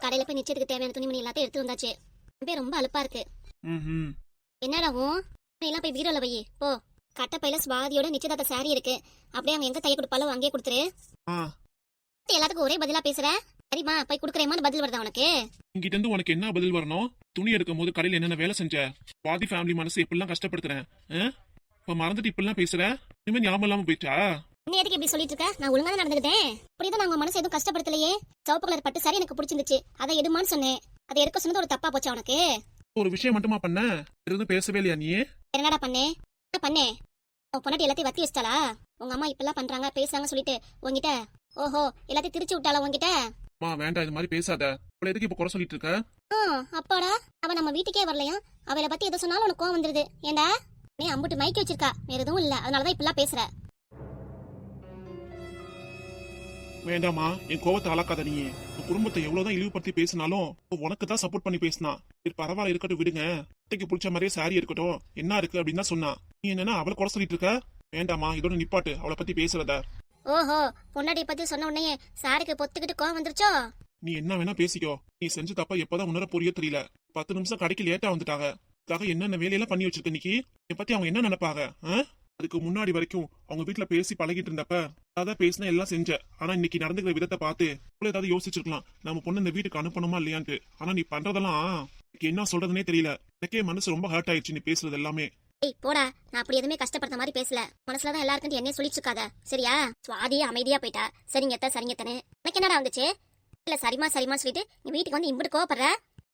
கடையில போய் நிச்சயத்துக்கு தேவையான துணிமணி எல்லாத்தையும் எடுத்து வந்தாச்சு. பேர் ரொம்ப அலுப்பா இருக்கு. என்னடாவும் எல்லாம் போய் பீரோல வை போ. கட்டப்பையில சுவாதியோட நிச்சயதார்த்த saree இருக்கு. அப்படியே அவன் எங்க தைய கொடுப்பாலும் அங்கேயே கொடுத்துரு. ஆ. எல்லாத்துக்கும் ஒரே பதிலா பேசுற? சரிம்மா போய் கொடுக்குறேமான்னு பதில் வருதா உனக்கு? இங்கிட்ட இருந்து உனக்கு என்ன பதில் வரணும்? துணி எடுக்கும் போது கடையில என்னென்ன வேலை செஞ்ச? பாதி ஃபேமிலி மனசு எப்படிலாம் கஷ்டப்படுத்துறேன்? இப்ப மறந்துட்டு இப்படிலாம் பேசுற? இனிமே ஞாபகம் இல்லாம போயிட்டா? நீ எதுக்கு இப்படி சொல்லிட்டு இருக்க நான் ஒழுங்கா நடந்துக்கிட்டேன். அப்படிதான் நான் உங்க மனசு எதுவும் கஷ்டப்படுத்தலையே. சிவப்பு கலர் பட்டு சரி எனக்கு பிடிச்சிருந்துச்சு. அதை எடுமான்னு சொன்னேன். அதை எடுக்க சொன்னது ஒரு தப்பா போச்சா உனக்கு? ஒரு விஷயம் மட்டுமா பண்ண? இருந்து பேசவே இல்லையா நீ? என்னடா பண்ணே? என்ன பண்ணே? உன் பொண்டாட்டி எல்லாத்தையும் வத்தி வச்சிட்டாளா? உங்க அம்மா இப்பெல்லாம் பண்றாங்க பேசுறாங்க சொல்லிட்டு உங்ககிட்ட ஓஹோ எல்லாத்தையும் திருச்சி விட்டாளா உங்ககிட்ட மா வேண்டாம் இது மாதிரி பேசாத. அவளை எதுக்கு இப்ப குறை சொல்லிட்டு இருக்க? அப்பாடா. அவ நம்ம வீட்டுக்கே வரலையா? அவளை பத்தி எதை சொன்னாலும் உனக்கு கோவம் வந்துருது. ஏண்டா? நீ அம்புட்டு மைக்கி வச்சிருக்கா. வேற எதுவும் இல்ல. அதனாலதான் இப்பெல்லாம் பேசுற. வேண்டாமா என் கோவத்தை அளக்காத நீ உன் குடும்பத்தை எவ்வளவுதான் இழிவுபடுத்தி பேசினாலும் உனக்கு தான் சப்போர்ட் பண்ணி பேசினா. சரி பரவாயில்ல இருக்கட்டும் விடுங்க. அத்தைக்கு பிடிச்ச மாதிரியே சாரி இருக்கட்டும். என்ன இருக்கு அப்படின்னு தான் சொன்னா. நீ என்னன்னா அவளை குறை சொல்லிட்டு இருக்க? வேண்டாமா இதோட நிப்பாட்டு. அவளை பத்தி பேசுறத. ஓஹோ பொண்டாட்டிய பத்தி சொன்ன உடனே சாருக்கு பொத்துக்கிட்டு கோவம் வந்துருச்சோ? நீ என்ன வேணா பேசிக்கோ. நீ செஞ்ச தப்பா எப்பதான் உணர புரிய தெரியல. பத்து நிமிஷம் கடைக்கு லேட்டா வந்துட்டாங்க. அதுக்காக என்னென்ன வேலையெல்லாம் பண்ணி வச்சிருக்க இன்னைக்கு? என் பத்தி அவங்க என்ன நினைப்பாங்க? அதுக்கு முன்னாடி வரைக்கும் அவங்க வீட்ல பேசி பழகிட்டு இருந்தப்ப அதான் பேசினா எல்லாம் செஞ்ச. ஆனா இன்னைக்கு நடந்துக்கிற விதத்தை பார்த்து இவ்வளவு ஏதாவது யோசிச்சிருக்கலாம். நம்ம பொண்ணு இந்த வீட்டுக்கு அனுப்பணுமா இல்லையான்ட்டு. ஆனா நீ பண்றதெல்லாம் என்ன சொல்றதுனே தெரியல. எனக்கே மனசு ரொம்ப ஹர்ட் ஆயிடுச்சு நீ பேசுறது எல்லாமே. ஏய் போடா. நான் அப்படி எதுவுமே கஷ்டப்படுத்த மாதிரி பேசல. மனசுலதான் எல்லாருக்கும் என்ன சொல்லிட்டு இருக்காத சரியா? சுவாதியா அமைதியா போயிட்டா. சரிங்க அத்தை, சரிங்க தானே எனக்கு என்னடா வந்துச்சு? இல்ல சரிமா சரிமா சொல்லிட்டு நீ வீட்டுக்கு வந்து இம்புட்டு கோவப்படுற?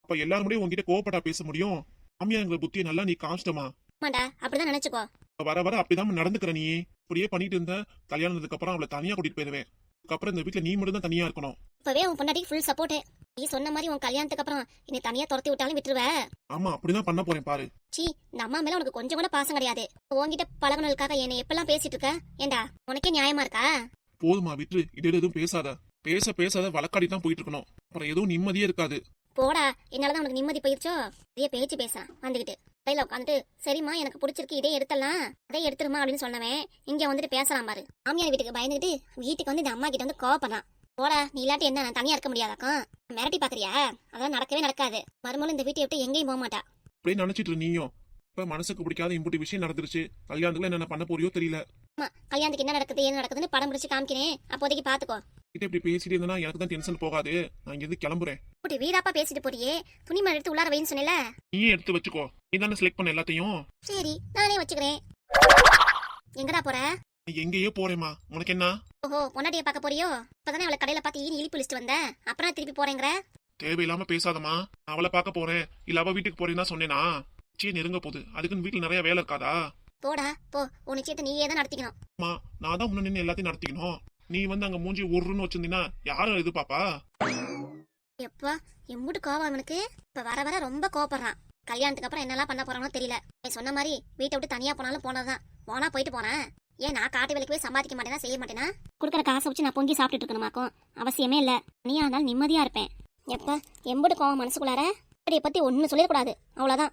அப்ப எல்லாரும் முடியும் உங்ககிட்ட கோவப்பட்டா பேச முடியும்? மாமியாங்கிற புத்தியை நல்லா நீ காமிச்சிட்டமா? ஆமாண்டா. அப்படிதான் நினைச்சுக்கோ. வர வர அப்படிதான் நடந்துக்கிற நீ. இப்படியே பண்ணிட்டு இருந்த கல்யாணத்துக்கு அப்புறம் அவளை தனியா கூட்டிட்டு போயிருவேன் அதுக்கப்புறம் இந்த வீட்டுல நீ மட்டும் தான் தனியா இருக்கணும். இப்பவே உன் பொண்டாட்டிக்கு ஃபுல் சப்போர்ட் நீ சொன்ன மாதிரி உன் கல்யாணத்துக்கு அப்புறம் என்னை தனியா துரத்தி விட்டாலும் விட்டுருவ. ஆமா அப்படிதான் பண்ண போறேன் பாரு. சீ இந்த அம்மா மேல உனக்கு கொஞ்சம் கூட பாசம் கிடையாது. உன்கிட்ட பழகுனதுக்காக என்னை எப்பெல்லாம் பேசிட்டு இருக்க? ஏண்டா உனக்கே நியாயமா இருக்கா? போதுமா விட்டு இது எதுவும் பேசாத. பேச பேசாத வழக்காடி தான் போயிட்டு இருக்கணும். அப்புறம் எதுவும் நிம்மதியே இருக்காது. போடா என்னாலதான் உனக்கு நிம்மதி போயிருச்சோ? இதே பேச்சு பேச வந்துகிட்டு. கையில உட்காந்துட்டு சரிம்மா எனக்கு பிடிச்சிருக்கு இதே எடுத்தலாம் அதே எடுத்துருமா அப்படின்னு சொன்னவன் இங்க வந்துட்டு பேசலாம் பாரு. மாமியார் வீட்டுக்கு பயந்துகிட்டு வீட்டுக்கு வந்து இந்த அம்மா கிட்ட வந்து கோவப்படுறான். போடா நீ இல்லாட்டி என்ன நான் தனியா இருக்க முடியாதாக்கும் மிரட்டி பாக்குறியா? அதெல்லாம் நடக்கவே நடக்காது. மறுமொழி இந்த வீட்டை விட்டு எங்கேயும் போக மாட்டா. அப்படியே நினைச்சிட்டு நீயும். இப்ப மனசுக்கு பிடிக்காத இம்புட்டி விஷயம் நடந்துருச்சு. கல்யாணத்துல என்ன பண்ண போறியோ தெரியல. ஆமா கல்யாணத்துக்கு என்ன நடக்குது என்ன நடக்குதுன்னு படம் பிடிச்சு காமிக்கிறேன். அப்போதைக்கு பாத்துக்கோ. கிட்ட இப்படி பேசிட்டு இருந்தனா எனக்கு தான் டென்ஷன் போகாது. நான் இங்க இருந்து கிளம்புறேன். இப்படி வீடாப்பா பேசிட்டு போறியே? துணிமணி எடுத்து உள்ளார வைன்னு சொன்னேல நீயே எடுத்து வச்சுக்கோ. நீ தானே செலக்ட் பண்ண எல்லாத்தையும். சரி நானே வச்சுக்கிறேன். எங்கடா போற? நீ எங்கேயோ போறேமா உனக்கு என்ன? ஓஹோ பொன்னாட்டிய பார்க்க போறியோ? இப்பதானே அவளை கடையில பார்த்து ஈனி இழிப்பு லிஸ்ட் வந்த. அப்புறம் திருப்பி போறேங்கிற? தேவையில்லாம பேசாதம்மா. நான் அவளை பார்க்க போறேன். இல்ல அவ வீட்டுக்கு போறேன்னு தான் சொன்னேனா? சீ நெருங்க போகுது. அதுக்குன்னு வீட்டுல நிறைய வேலை இருக்காதா? போடா போ. உன் நிச்சயத்தை நீயே தான் நடத்திக்கணும். நான் தான் முன்ன நின்று எல்லாத்தையும் நடத்திக்கணும். நீ வந்து அங்க மூஞ்சி உருன்னு வச்சிருந்தீங்கன்னா யாரும் இது பாப்பா? எப்பா எம்புட்டு கோவம் அவனுக்கு? இப்ப வர வர ரொம்ப கோவப்படுறான். கல்யாணத்துக்கு அப்புறம் என்னெல்லாம் பண்ண போறானோ தெரியல. நீ சொன்ன மாதிரி வீட்டை விட்டு தனியா போனாலும் போனதுதான். போனா போயிட்டு போறேன். ஏன் நான் காட்டு வேலைக்கு போய் சம்பாதிக்க மாட்டேனா செய்ய மாட்டேனா? கொடுக்குற காசை வச்சு நான் பொங்கி சாப்பிட்டுட்டு இருக்கணுமாக்கும். அவசியமே இல்ல. நீயா இருந்தாலும் நிம்மதியா இருப்பேன். எப்ப எம்புட்டு கோவம் மனசுக்குள்ளார? இதை பத்தி ஒண்ணு சொல்லிடக்கூடாது அவ்வளவுதான்.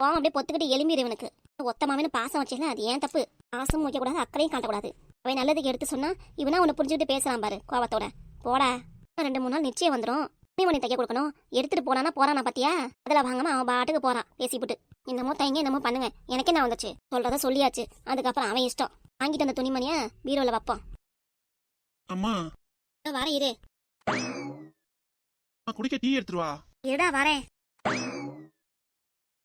கோவம் அப்படியே பொத்துக்கிட்டு எலும்பிடு இவனுக்கு. ஒத்த மாமனு பாசம் வச்சேன்னா அது ஏன் தப்பு? பாசமும் வைக்கக்கூடாது அக்கறையும் காட்டக்கூடாது. அவன் நல்லதுக்கு எடுத்து சொன்னா இவனா உன்னை புரிஞ்சுக்கிட்டு பேசலாம் பாரு கோவத்தோட. போடா. ரெண்டு மூணு நாள் நிச்சயம் வந்துடும் துணிமணி தைக்க கொடுக்கணும். எடுத்துட்டு போனானா போறானா பாத்தியா? அதில் வாங்காம அவன் பாட்டுக்கு போறான் பேசிவிட்டு என்னமோ தைங்க என்னமோ பண்ணுங்க. எனக்கே நான் வந்துச்சு. சொல்றத சொல்லியாச்சு. அதுக்கப்புறம் அவன் இஷ்டம். வாங்கிட்டு வந்த துணிமணிய பீரோல வைப்போம். அம்மா. வரேன் இரு. குடிக்க டீ எடுத்துட்டு வா. இருடா வரேன்.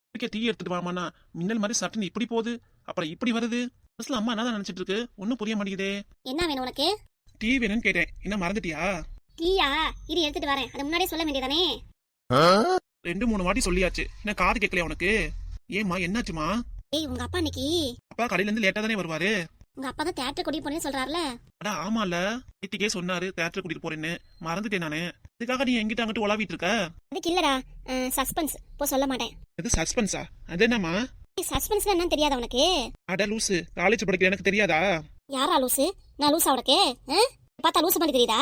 குடிக்க டீ எடுத்துட்டு வாமாண்ணா மின்னல் மாதிரி சட்டுன்னு இப்படி போகுது. அப்புறம் இப்படி வருது. ஃபர்ஸ்ட்ல அம்மா என்ன நினைச்சிட்டு இருக்கு? ஒன்னும் புரிய மாட்டேங்குதே. என்ன வேணும் உனக்கு? டீ வேணும்னு கேட்டேன். என்ன மறந்துட்டியா? டீயா? இரு எடுத்துட்டு வரேன். அது முன்னாடியே சொல்ல வேண்டியதானே? ரெண்டு மூணு வாட்டி சொல்லியாச்சு. என்ன காது கேட்கலையா உனக்கு? ஏம்மா என்னாச்சுமா ஏய் உங்க அப்பா இன்னைக்கு? அப்பா கடையில இருந்து லேட்டா தானே வருவாரு? உங்க அப்பா தான் தேட்டர் கூட்டிட்டு போறேன்னு சொல்றாருல? அடா ஆமால. நேத்திக்கே சொன்னாரு தேட்டர் கூட்டிட்டு போறேன்னு. மறந்துட்டேன் நானு. இதுக்காக நீ எங்கிட்ட அங்கிட்டு உலாவிட்டு இருக்க? அதுக்கு இல்லடா. சஸ்பென்ஸ் இப்போ சொல்ல மாட்டேன். இது சஸ்பென்ஸா அது என்னம்மா? சஸ்பென்ஸ்னா என்னன்னு தெரியாதா உனக்கு? அட லூசு. காலேஜ் படிக்கிற எனக்கு தெரியாதா? யாரா லூசு? நான் லூசா உனக்கு? பார்த்தா லூசு மாதிரி தெரியுதா?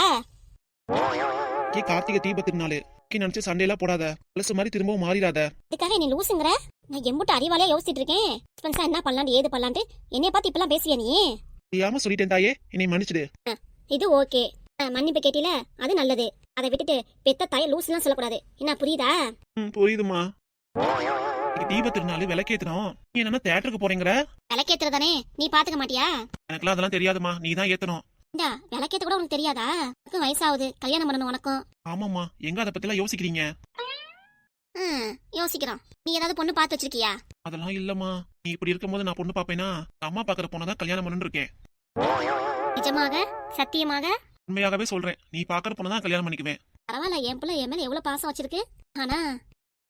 கே கார்த்திகை தீப திருநாள். கே நினைச்சு சண்டையெல்லாம் போடாத. பழசு மாதிரி திரும்பவும் மாறிடாத. இதுக்காக நீ லூசுங்கிற? நான் எம்புட்டு அறிவாளியா யோசிச்சுட்டு இருக்கேன். சஸ்பென்ஸா என்ன பண்ணலாம் ஏது பண்ணலான்ட்டு என்னைய பார்த்து இப்பெல்லாம் பேசுவியா நீ? தெரியாம சொல்லிட்டேன் தாயே. என்னை மன்னிச்சிடு. இது ஓகே. மன்னிப்பு கேட்டில? அது நல்லது. அதை விட்டுட்டு பெத்த தாய லூஸ்லாம் சொல்லக்கூடாது. என்ன புரியுதா? புரியுதுமா தீப திருநாள் விளக்கேத்தணும். நீ என்னன்னா தேட்டருக்கு போறீங்கிற விளக்கேத்துறதானே நீ பாத்துக்க மாட்டியா? எனக்குலாம் அதெல்லாம் தெரியாதுமா நீ தான் ஏத்தணும். இந்தா விளக்கேத்த கூட உனக்கு தெரியாதா? உனக்கும் வயசாகுது. கல்யாணம் பண்ணணும் உனக்கும். ஆமாம்மா. எங்க அதை பத்திலாம் யோசிக்கிறீங்க? ம், யோசிக்கிறோம். நீ ஏதாவது பொண்ணு பார்த்து வச்சிருக்கியா? அதெல்லாம் இல்லம்மா. நீ இப்படி இருக்கும்போது நான் பொண்ணு பாப்பேனா? அம்மா பாக்குற பொண்ணதான் கல்யாணம் பண்ணு இருக்கேன். நிஜமாக? சத்தியமாக? உண்மையாகவே சொல்றேன். நீ பாக்குற பொண்ணதான் கல்யாணம் பண்ணிக்குவேன். பரவாயில்ல என் பிள்ளை என் மேல எவ்வளவு பாசம் வச்சிருக்கு. ஆனா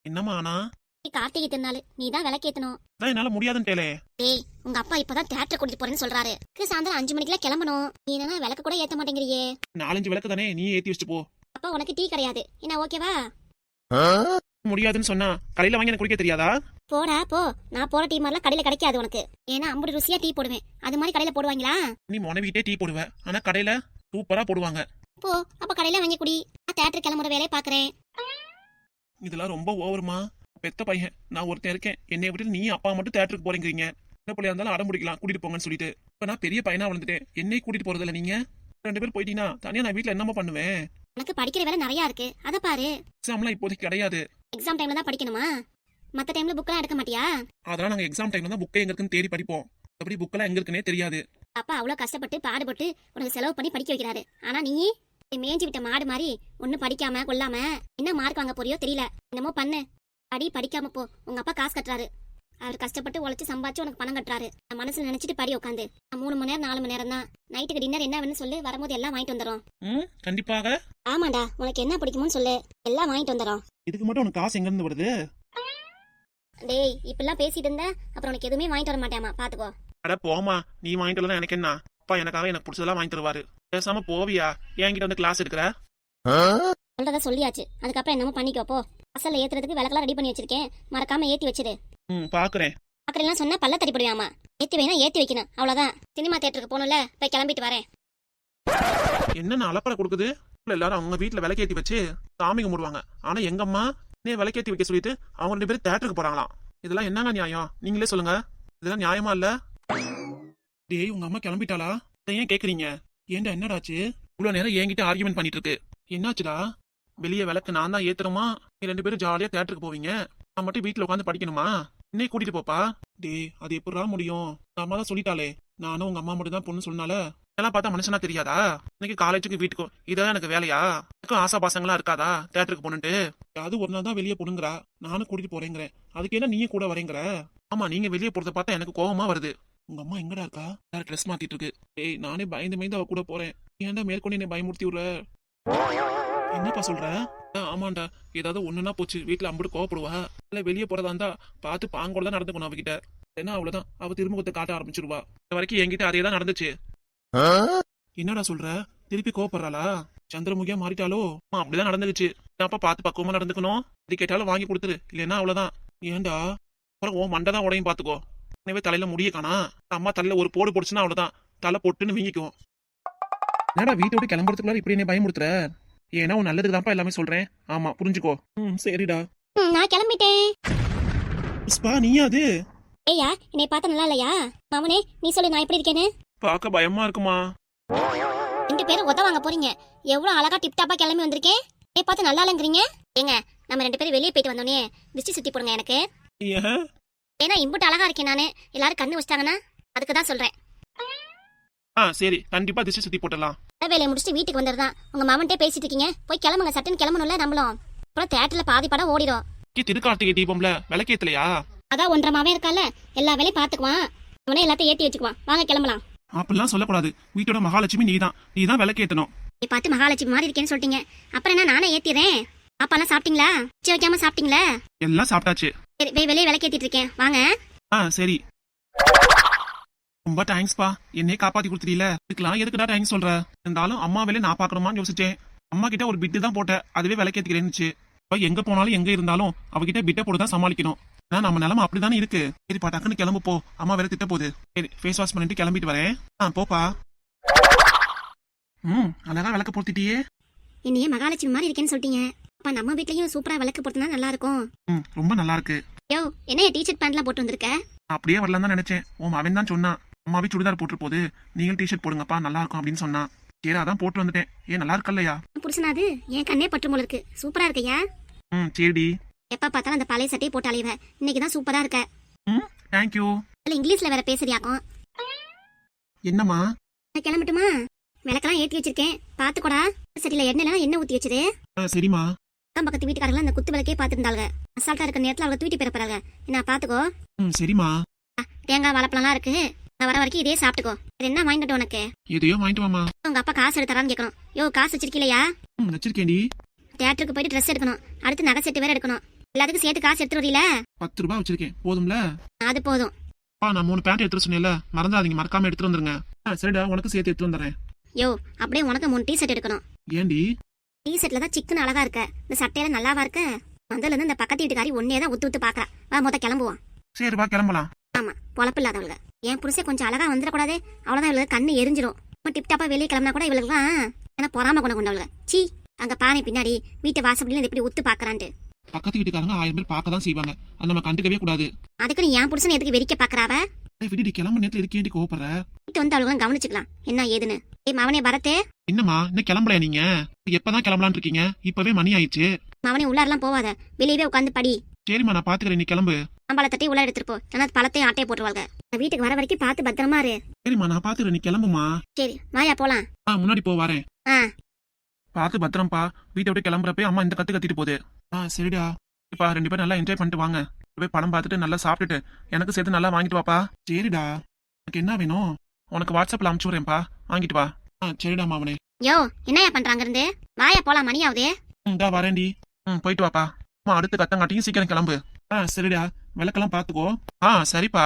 என்னம்மா ஆனா? கார்த்திகை திருநாள் நீ தான் விளக்கேத்தணும். அதான் என்னால முடியாதுன்ட்டேலே டேய் உங்க அப்பா இப்பதான் தேட்டர் கூட்டிட்டு போறேன்னு சொல்றாரு. இதுக்கு சாயந்தரம் அஞ்சு மணிக்கெல்லாம் கிளம்பணும். நீ என்னன்னா விளக்கு கூட ஏத்த மாட்டேங்கிறியே. நாலஞ்சு விளக்கு தானே நீ ஏத்தி வச்சுட்டு போ. அப்பா உனக்கு டீ கிடையாது. என்ன ஓகேவா முடியாதுன்னு சொன்னா கடையில வாங்கி எனக்கு குடிக்க தெரியாதா? போடா போ. நான் போற டீ மாதிரிலாம் கடையில கிடைக்காது உனக்கு. ஏன்னா அம்புடி ருசியா டீ போடுவேன். அது மாதிரி கடையில போடுவாங்களா? நீ மொனவிட்டே டீ போடுவ. ஆனா கடையில சூப்பரா போடுவாங்க. போ அப்ப கடையில வாங்கி குடி. நான் தேட்டர் கிளம்புற வேலையை பாக்குறேன். இதெல்லாம் ரொம்ப ஓவருமா பெத்த பையன். நான் ஒருத்தன் இருக்கேன். என்னை விட்டு நீ அப்பா மட்டும் தேட்டருக்கு போறீங்க சின்ன பிள்ளையா இருந்தாலும் அடம் பிடிக்கலாம். கூட்டிட்டு போங்கன்னு சொல்லிட்டு. இப்ப நான் பெரிய பையனா வளர்ந்துட்டேன். என்னை கூட்டிட்டு போறதில்ல நீங்க? ரெண்டு பேரும் போயிட்டீங்கன்னா தனியா நான் வீட்ல என்னமா பண்ணுவேன்? உனக்கு படிக்கிற வேலை நிறைய இருக்கு. அத பாரு. எக்ஸாம்லாம் இப்போதைக்கு கிடையாது. எக்ஸாம் டைம்ல தான் படிக்கணுமா? மத்த டைம்ல புக்கெல்லாம் எடுக்க மாட்டியா? அதெல்லாம் நாங்க எக்ஸாம் டைம்ல தான் புக்கே எங்க இருக்குன்னு தேடி படிப்போம். அப்படி புக்கெல்லாம் எங்க இருக்குன்னே தெரியாது. அப்பா அவ்வளவு கஷ்டப்பட்டு பாடுபட்டு உனக்கு செலவு பண்ணி படிக்க வைக்கிறாரு. ஆனா நீ நீ மேய்ஞ்சி விட்ட மாடு மாதிரி ஒன்னும் படிக்காம கொள்ளாம என்ன மார்க் வாங்க போறியோ தெரியல. என்னமோ பண்ணு. படி படிக்காம போ. உங்க அப்பா காசு கட்டுறாரு. அவர் கஷ்டப்பட்டு உழைச்சு சம்பாதிச்சு உனக்கு பணம் கட்டுறாரு. நான் மனசுல நினைச்சிட்டு படி உட்காந்து மூணு மணி நேரம் நாலு மணி நேரம் தான். நைட்டுக்கு டின்னர் என்ன வேணும்னு சொல்லு. வரும்போது எல்லாம் வாங்கிட்டு வந்துடும் கண்டிப்பாக. ஆமாண்டா உனக்கு என்ன பிடிக்குமோன்னு சொல்லு. எல்லாம் வாங்கிட்டு வந்துடும் இதுக்கு மட்டும் உனக்கு காசு எங்க இருந்து வருது? டேய் இப்பெல்லாம் பேசிட்டு இருந்த அப்புறம் உனக்கு எதுவுமே வாங்கிட்டு வர மாட்டேமா பாத்துக்கோ. அட போமா நீ வாங்கிட்டு வரலாம் எனக்கு என்ன? அப்பா எனக்காக எனக்கு பிடிச்சதெல்லாம் வாங்கி தருவாரு பேசாம போவியா? என்கிட்ட வந்து கிளாஸ் எடுக்கிற? சொல்றத சொல்லியாச்சு. அதுக்கப்புறம் என்னமோ பண்ணிக்கோ போ. அசல்ல ஏத்துறதுக்கு விளக்கெல்லாம் ரெடி பண்ணி வச்சிருக்கேன். மறக்காம ஏத்தி வச்சிரு. ம் பாக்குறேன். பாக்குறேன் சொன்னா பல்ல தட்டி போடுவியாமா ஏத்தி வைனா ஏத்தி வைக்கணும். அவ்வளவுதான். சினிமா தியேட்டருக்கு போகணும்ல போய் கிளம்பிட்டு வரேன். என்னென்ன அலப்பறை கொடுக்குது? எல்லாரும் அவங்க வீட்டுல விளக்கேத்தி வச்சு சாமி கும்பிடுவாங்க. ஆனா எங்க அம்மா நீ விளக்கேத்தி வைக்க சொல்லிட்டு அவங்க ரெண்டு பேரும் தேட்டருக்கு போறாங்களாம். இதெல்லாம் என்னங்க நியாயம்? நீங்களே சொல்லுங்க. இதெல்லாம் நியாயமா இல்ல? டேய் உங்க அம்மா கிளம்பிட்டாளா? ஏன் கேக்குறீங்க? ஏன்டா என்னடாச்சு இவ்வளவு நேரம் என்கிட்ட ஆர்கியூமெண்ட் பண்ணிட்டு இருக்கு. என்னாச்சுடா? வெளியே விளக்கு நான் தான் ஏத்துறோமா நீ ரெண்டு பேரும் ஜாலியா தேட்டருக்கு போவீங்க. நான் மட்டும் வீட்டுல உட்காந்து படிக்கணுமா? இன்னைக்கு கூட்டிட்டு போப்பா. டேய் அது எப்படிடா முடியும்? அம்மா தான் சொல்லிட்டாளே. நானும் உங்க அம்மா மட்டும் தான் பொண்ணு சொன்னால. இதெல்லாம் பார்த்தா மனுஷனா தெரியாதா? இன்னைக்கு காலேஜுக்கு வீட்டுக்கும் இதான் எனக்கு வேலையா? எனக்கும் ஆசா பாசங்களா இருக்காதா? தேட்டருக்கு போனுட்டு அது ஒரு நாள் தான் வெளியே போனுங்கிறா நானும் கூட்டிட்டு போறேங்கிறேன். அதுக்கு என்ன நீங்க கூட வரேங்கிற? ஆமா நீங்க வெளியே போறத பார்த்தா எனக்கு கோவமா வருது. உங்க அம்மா எங்கடா இருக்கா? வேற ட்ரெஸ் மாத்திட்டு இருக்கு. ஏய் நானே பயந்து பயந்து அவ கூட போறேன். ஏன்டா மேற்கொண்டு என்னை பயமுறுத்தி விடுற? என்னப்பா சொல்ற? ஆமாண்டா ஏதாவது ஒண்ணுனா போச்சு. வீட்டுல அம்பிட்டு கோவப்படுவா. இல்ல வெளியே போறதா இருந்தா பார்த்து பாங்கோட தான் நடந்துக்கணும் அவகிட்ட. ஏன்னா அவ்வளவுதான். அவ திருமுகத்தை காட்ட ஆரம்பிச்சிருவா. இது வரைக்கும் என்கிட்ட அதே தான் நடந்துச்சு. என்னடா சொல்ற? திருப்பி கோவப்படுறாளா? சந்திரமுகியா மாறிட்டாலோ அப்படிதான் நடந்துச்சு அப்பா பார்த்து பக்குவமா நடந்துக்கணும். இது கேட்டாலும் வாங்கி கொடுத்துரு. இல்லைன்னா அவ்வளவுதான். ஏன்டா? அப்புறம் உன் மண்டை தான் உடையும் பாத்துக்கோ எனவே தலையில முடிய காணா. அம்மா தலையில ஒரு போடு போடுச்சுன்னா அவ்வளவுதான். தலை பொட்டுன்னு வீங்கிக்கும். என்னடா வீட்டை விட்டு கிளம்புறதுக்குள்ள இப்படி என்ன பயமுடுத்துற ஏன்னா உன் நல்லதுக்கு தான்ப்பா எல்லாமே சொல்றேன். ஆமா புரிஞ்சுக்கோ. ம் சரிடா. ம், நான் கிளம்பிட்டேன். புஷ்பா நீயா அது? ஏய்யா என்னை பார்த்தா நல்லா இல்லையா? மாமனே நீ சொல்லு நான் எப்படி இருக்கேன்னு. பார்க்க பயமா இருக்குமா? ரெண்டு பேரும் உத வாங்க போறீங்க. எவ்வளவு அழகா டிப் டாப்பா கிளம்பி வந்திருக்கேன் என்னை பார்த்து நல்லா இல்லைங்கிறீங்க? ஏங்க நம்ம ரெண்டு பேரும் வெளியே போயிட்டு வந்தோடனே திருஷ்டி சுத்தி போடுங்க எனக்கு. ஏன்? ஏன்னா இம்புட்டு அழகா இருக்கேன் நானு. எல்லாரும் கண்ணு வச்சிட்டாங்கன்னா அதுக்கு தான் சொல்றேன். ஆ சரி. கண்டிப்பா திசை சுத்தி போட்டுடலாம். நல்ல வேலையை முடிச்சுட்டு வீட்டுக்கு வந்துடுதான் உங்க மாமன்ட்டே பேசிட்டு இருக்கீங்க. போய் கிளம்புங்க. சட்டுன்னு கிளம்பணும்ல நம்மளும். அப்புறம் தேட்டர்ல பாதி படம் ஓடிடும் திருக்கார்த்திகை தீபம்ல விளக்கேத்தலையா? அதான் ஒன்றரை மாவே இருக்கால. எல்லா வேலையும் பாத்துக்குவான் இவனே எல்லாத்தையும் ஏத்தி வச்சுக்குவான். வாங்க கிளம்பலாம். அப்படிலாம் சொல்லக்கூடாது. வீட்டோட மகாலட்சுமி நீதான். நீதான் விளக்கேத்தணும். நீ பார்த்து மகாலட்சுமி மாதிரி இருக்கேன்னு சொல்லிட்டீங்க. அப்புறம் என்ன நானே ஏத்திடுறேன் பாப்பாலாம் சாப்பிட்டீங்களா? உச்சி வைக்காம சாப்பிட்டீங்களா? எல்லாம் சாப்பிட்டாச்சு. சரி வெளியே விளக்கேத்திட்டு இருக்கேன். வாங்க. ஆ சரி. ரொம்ப தேங்க்ஸ்ப்பா என்னையே காப்பாத்தி கொடுத்துட்டீல இதுக்கெல்லாம் எதுக்குடா தேங்க்ஸ் சொல்ற? இருந்தாலும் அம்மா வேலையை நான் பாக்கணுமான்னு யோசிச்சேன். அம்மா கிட்ட ஒரு பிட்டு தான் போட்டேன். அதுவே விளக்கேத்திக்கிறேன்னுச்சு இப்ப எங்க போனாலும் எங்க இருந்தாலும் அவகிட்ட பிட்டை போட்டு தான் சமாளிக்கணும். ஆனா நம்ம நிலைமை அப்படிதானே இருக்கு. சரிப்பா டக்குன்னு கிளம்பு போ. அம்மா வேலை திட்ட போகுது. சரி ஃபேஸ் வாஷ் பண்ணிட்டு கிளம்பிட்டு வரேன். ஆ போப்பா ம் அழகா விளக்க பொருத்திட்டியே. என்னையே மகாலட்சுமி மாதிரி இருக்கேன்னு சொல்லிட்டீங்க. அப்ப நம்ம வீட்லயும் சூப்பரா விளக்கு போட்டுனா நல்லா இருக்கும் ம் ரொம்ப நல்லா இருக்கு யோ என்ன டீஷர்ட் பேண்ட்லாம் போட்டு வந்திருக்க? அப்படியே வரலாம் தான் நினைச்சேன். உன் அவன் தான் சொன்னான். அம்மாவே சுடிதார் போட்டு போது நீங்களும் டிஷர்ட் போடுங்கப்பா நல்லா இருக்கும் அப்படின்னு சொன்னான் சரி அதான் போட்டு வந்துட்டேன். ஏன் நல்லா இருக்கல்லையா? புருஷனாது என் கண்ணே பற்று போல இருக்கு. சூப்பரா இருக்கையா? ம் சரிடி. எப்ப பார்த்தாலும் அந்த பழைய சட்டையை போட்டு அலைவ. இன்னைக்கு தான் சூப்பரா இருக்க. ம் தேங்க்யூ இல்ல இங்கிலீஷ்ல வேற பேசுறியாக்கும் என்னம்மா? நான் கிளம்பட்டுமா? விளக்கெல்லாம் ஏத்தி வச்சிருக்கேன். பாத்துக்கோடா சரியில்ல எண்ணெய் ஊத்தி வச்சது. ஆ சரிம்மா. அக்கம் பக்கத்து வீட்டுக்காரங்க அந்த குத்து விளக்கே பாத்துருந்தாங்க அசால்ட்டா இருக்க நேரத்துல அவளை தூக்கிட்டு போயிட போறாங்க என்ன பாத்துக்கோ ம் சரிம்மா. தேங்காய் வாழைப்பழம்லாம் இருக்கு. நான் வர வரைக்கும் இதே சாப்பிட்டுக்கோ. இது என்ன வாங்கிட்டு உனக்கு? எதையோ வாங்கிட்டு வாமா உங்க அப்பா காசு எடுத்தாரான்னு கேட்கணும் யோ காசு வச்சிருக்கீலையா? ம் வச்சிருக்கேன்டி. தியேட்டருக்கு போயிட்டு ட்ரெஸ் எடுக்கணும். அடுத்து நகை செட்டு வேற எடுக்கணும். எல்லாத்துக்கும் சேர்த்து காசு எடுத்துட்டு வரீல பத்து ரூபாய் வச்சிருக்கேன். போதும்ல? அது போதும். பா நான் மூணு பேண்ட் எடுத்துட்டு சொன்னேன்ல. மறந்துடாதீங்க மறக்காம எடுத்துட்டு வந்துருங்க. சரிடா உனக்கு சேர்த்து எடுத்துட்டு வந்துடுறேன். யோ அப்படியே உனக்கு மூணு டீ ஷர்ட் எடுக்கணும். ஏண்டி டீ ஷர்ட்ல தான் சிக்கன் அழகா இருக்க. இந்த சட்டையில நல்லாவா இருக்க? வந்ததுல இருந்து இந்த பக்கத்து வீட்டுக்காரி ஒன்னே தான் உத்து உத்து பாக்குறா. வா மொத்த கிளம்புவோம். சரி வா கிளம்பலாம். ஆமா பொழப்பு இல்லாதவளுங்க என் புருஷன் கொஞ்சம் அழகா வந்துடக்கூடாதே. அவ்வளவுதான் இவளுக்கு கண்ணு எரிஞ்சிரும். டிப் டாப்பா வெளியே கிளம்பினா கூட இவளுக்குலாம் ஏன்னா பொறாம குணம் கொண்டவளுங்க சீ அங்க பானை பின்னாடி வீட்டு வாசப்படியில எப்படி உத்து பாக்குறான்ட்டு. பக்கத்து வீட்டுக்காரங்க ஆயிரம் பேர் பார்க்க தான் செய்வாங்க. அதை நம்ம கண்டுக்கவே கூடாது. அதுக்கு நீ என் புருஷன் எதுக்கு வெறிக்க பாக்குறாவ? விடுடி கிளம்ப நேரத்துல இருக்கேண்டி கோவப்படுற? வீட்டு வந்து அவளுக்கு கவனிச்சுக்கலாம். என்ன ஏதுன்னு. ஏய் மவனே பரத்தே என்னம்மா இன்னும் கிளம்பலையா நீங்க? எப்பதான் கிளம்பலான்னு இருக்கீங்க? இப்பவே மணி ஆயிடுச்சு. மவனே உள்ளாரெல்லாம் போவாத. வெளியவே உட்காந்து படி. சரிம்மா நான் பாத்துக்கிறேன். நீ கிளம்பு. அம்பாளை தட்டி உள்ள எடுத்துட்டு போ. ஏன்னா பழத்தையும் ஆட்டையை போட்டுருவாங்க வீட்டுக்கு வர வரைக்கும் பார்த்து பத்திரமா இரு. சரிம்மா நான் பாத்துக்கிறேன் நீ கிளம்புமா சரி வாயா போலாம். ஆ முன்னாடி போ வரேன். ஆ. பார்த்து பத்திரம்ப்பா வீட்டை விட்டு கிளம்புறப்ப அம்மா இந்த கத்து கத்திட்டு போகுது. ஆ சரிடா. இப்பா ரெண்டு பேரும் நல்லா என்ஜாய் பண்ணிட்டு வாங்க. போய் படம் பார்த்துட்டு நல்லா சாப்பிட்டுட்டு எனக்கு சேர்த்து நல்லா வாங்கிட்டு வாப்பா. சரிடா. உனக்கு என்ன வேணும்? உனக்கு வாட்ஸ்அப்ல அமுச்சு விடுறேன்ப்பா. வாங்கிட்டு வா. ஆ சரிடா மாமனே. யோ என்னையா பண்றாங்க இருந்து? வாயா போலாம் மணி ஆகுதே இதா வரேன்டி. ம் போயிட்டு வாப்பா. அம்மா அடுத்து கத்தங்காட்டியும் சீக்கிரம் கிளம்பு. ஆ சரிடா. விளக்கெல்லாம் பார்த்துக்கோ. ஆ சரிப்பா.